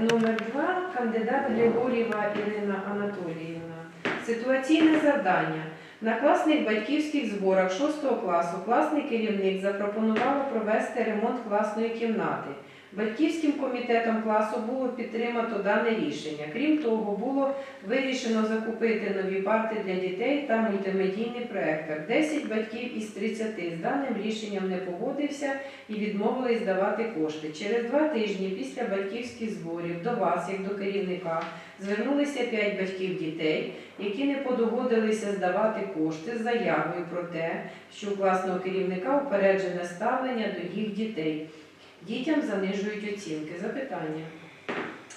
номер 2 кандидат Григорєва Ірина Анатоліївна. Ситуаційне завдання. На класних батьківських зборах 6 класу класний керівник запропонував провести ремонт класної кімнати. Батьківським комітетом класу було підтримано дане рішення. Крім того, було вирішено закупити нові парти для дітей та мультимедійний проектор. 10 батьків із 30 з даним рішенням не погодився і відмовились давати кошти. Через два тижні після батьківських зборів до вас, як до керівника, звернулися 5 батьків дітей, які не подогодилися здавати кошти з заявою про те, що у класного керівника упереджене ставлення до їх дітей. Дітям занижують оцінки. Запитання,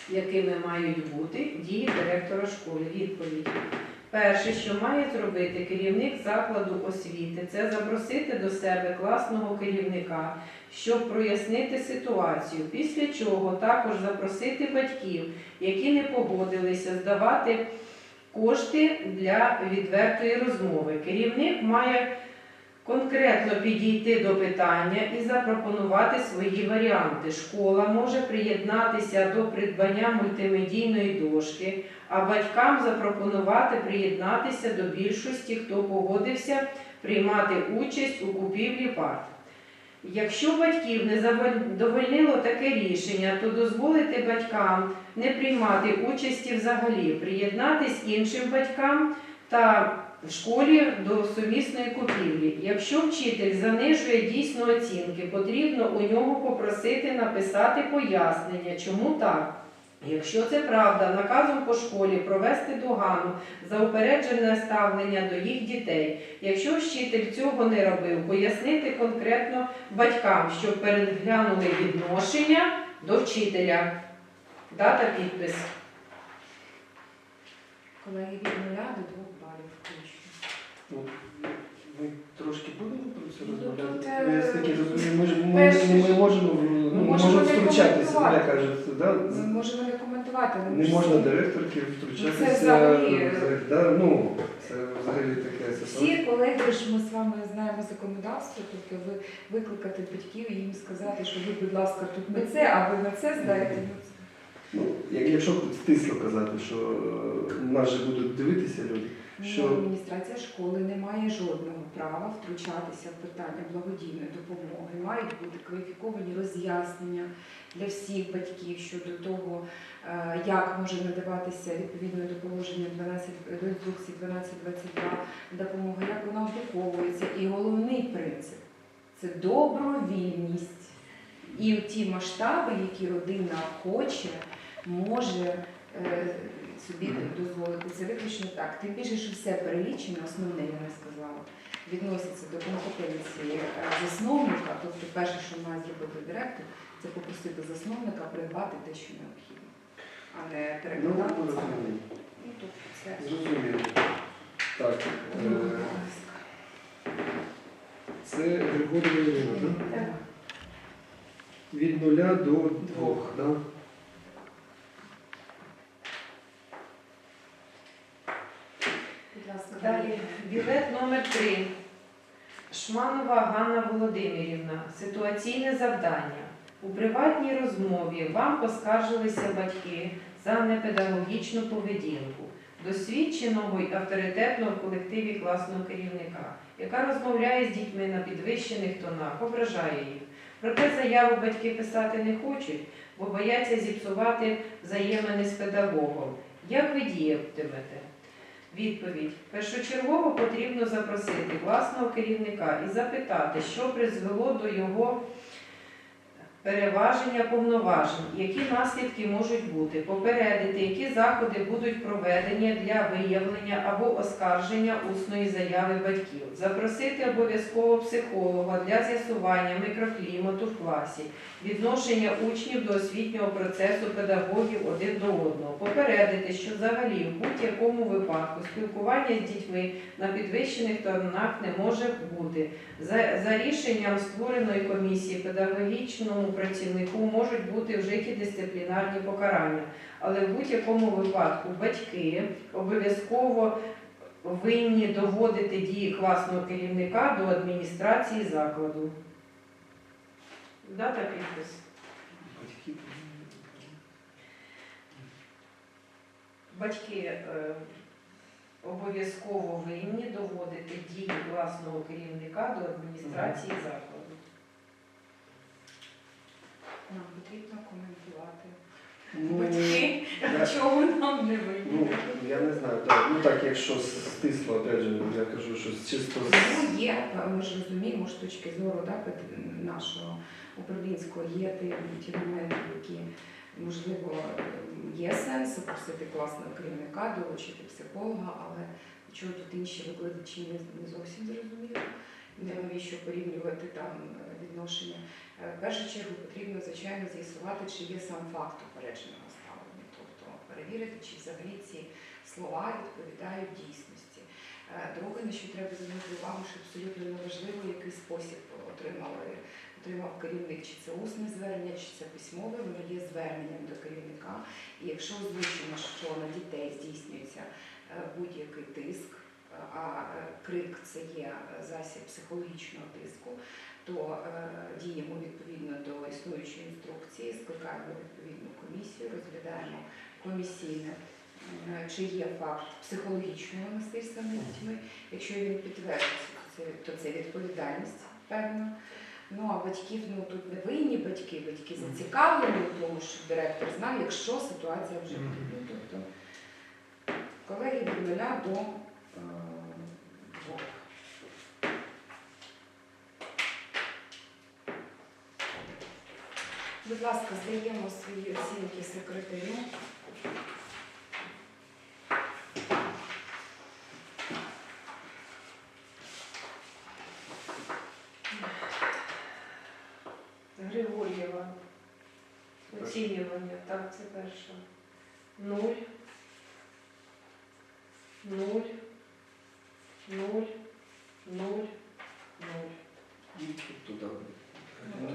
якими мають бути дії директора школи? Відповідь. Перше, що має зробити керівник закладу освіти, це запросити до себе класного керівника, щоб прояснити ситуацію. Після чого також запросити батьків, які не погодилися здавати кошти для відвертої розмови. Керівник має конкретно підійти до питання і запропонувати свої варіанти. Школа може приєднатися до придбання мультимедійної дошки, а батькам запропонувати приєднатися до більшості, хто погодився приймати участь у купівлі парт. Якщо батьків не задовольнило таке рішення, то дозволити батькам не приймати участі взагалі, приєднатись іншим батькам та в школі до сумісної купівлі. Якщо вчитель занижує дійсно оцінки, потрібно у нього попросити написати пояснення, чому так. Якщо це правда, наказом по школі провести догану за упереджене ставлення до їх дітей. Якщо вчитель цього не робив, пояснити конкретно батькам, щоб переглянули відношення до вчителя. Дата підпис. Колеги від нуля до двох. Ну, Ми трошки будемо про це Ну, розмовляти. Ну, Я е, розумію, ми, ж- ми, перше ми, можемо, ну, ми можемо можемо не втручатися, коментувати. да? Ми можемо не коментувати, Не можна директорки втручатися. Це взагалі, е, взагалі, да? ну, це взагалі таке це Всі колеги ж ми з вами знаємо законодавство, тобто ви викликати батьків і їм сказати, що ви, будь ласка, тут не це, а ви на це здаєте. ну, це- Ну, як- якщо стисло казати, що е, нас же будуть дивитися люди, Що? Адміністрація школи не має жодного права втручатися в питання благодійної допомоги. Мають бути кваліфіковані роз'яснення для всіх батьків щодо того, е, як може надаватися відповідно до положення 12, до інструкції 1222 допомога, як вона обліковується. І головний принцип це добровільність. І ті масштаби, які родина хоче, може е, собі дозволити. Це виключно так. Тим більше, що все перелічено, основне, я не сказала, відноситься до компетенції е, засновника. Тобто, перше, що має зробити директор, це попросити засновника придбати те, що необхідно, а не ну, переконати. Ну, тобто це Зрозуміло. Так, е, це Григорій Ірина. Так. Від нуля до двох, да? Будь ласка, Далі білет номер 3 Шманова Ганна Володимирівна. Ситуаційне завдання. У приватній розмові вам поскаржилися батьки за непедагогічну поведінку досвідченого й авторитетного в колективі класного керівника, яка розмовляє з дітьми на підвищених тонах, ображає їх. Проте заяву батьки писати не хочуть, бо бояться зіпсувати взаємини з педагогом. Як ви діятимете? Відповідь. Першочергово потрібно запросити власного керівника і запитати, що призвело до його переваження повноважень, які наслідки можуть бути, попередити, які заходи будуть проведені для виявлення або оскарження усної заяви батьків, запросити обов'язково психолога для з'ясування мікроклімату в класі, відношення учнів до освітнього процесу педагогів один до одного, попередити, що взагалі в будь-якому випадку спілкування з дітьми на підвищених тонах не може бути. За, за рішенням створеної комісії педагогічному працівнику можуть бути вжиті дисциплінарні покарання, але в будь-якому випадку батьки обов'язково винні доводити дії класного керівника до адміністрації закладу. Дата підпис. Батьки. е, обов'язково винні доводити дії власного керівника до адміністрації закладу. Нам потрібно коментувати. Ну, Батьки, я- чого нам не Ну, я не знаю, так. Ну так, якщо стисло, опять же, я кажу, що чисто з- Ну, є, ми ж розуміємо з точки зору да, нашого управлінського, є ті, ті моменти, які, можливо, є сенс просити класного керівника, долучити психолога, але чого тут інші викладачі не, не зовсім зрозуміло. Навіщо порівнювати там е, відношення. Е, В першу чергу потрібно, звичайно, з'ясувати, чи є сам факт упередженого ставлення, тобто перевірити, чи взагалі ці слова відповідають дійсності. Е, Друге, на що треба звернути увагу, що абсолютно неважливо, який спосіб отримали, отримав керівник, чи це усне звернення, чи це письмове, воно є зверненням до керівника. І якщо озвучено, що на дітей здійснюється будь-який тиск, а крик це є засіб психологічного тиску, то е, діємо відповідно до існуючої інструкції, скликаємо відповідну комісію, розглядаємо комісійне Е, чи є факт психологічного насильства над дітьми. Якщо він підтверджується, то це, відповідальність певна. Ну а батьків, ну тут не винні батьки, батьки зацікавлені в тому, щоб директор знав, якщо ситуація вже ну, тобто колеги від нуля до е, двох. Будь ласка, здаємо свої оцінки секретарю. Григор'єва. Оцінювання, так, це перше. Нуль. Нуль. Нуль. Нуль. Нуль. ну. Ну,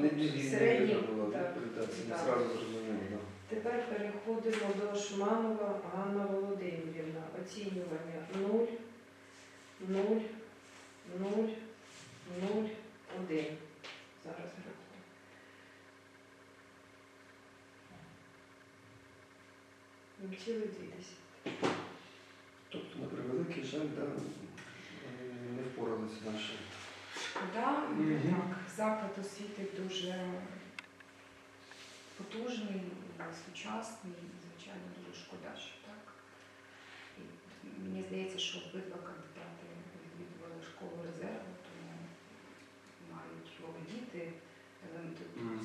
Не середній, не так, передачі, не так. зразу зрозуміло, да. Тепер переходимо до Шманова Ганна Володимирівна. Оцінювання 0, 0, 0, 0, 1. Зараз рахую. Ну, Цілих дві. Тобто, на превеликий жаль, да, вони не впоралися наші. Шкода, Мгм. так, заклад освіти дуже потужний, сучасний, і, звичайно, дуже шкода, що так. І мені здається, що обидва кандидати відвідували школу резерву, тому мають володіти елементи Мгм.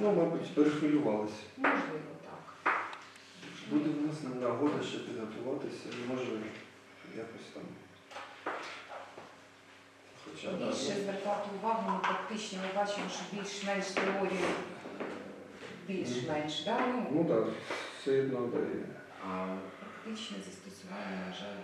Ну, мабуть, перехвилювалися. Можливо, так. Буде в нас нагода ще підготуватися, може якось там. Більше ну, звертати увагу на практичні, ми бачимо, що більш-менш теорію, більш-менш, да? ну, ну так, все одно дає. а практичне застосування, на жаль,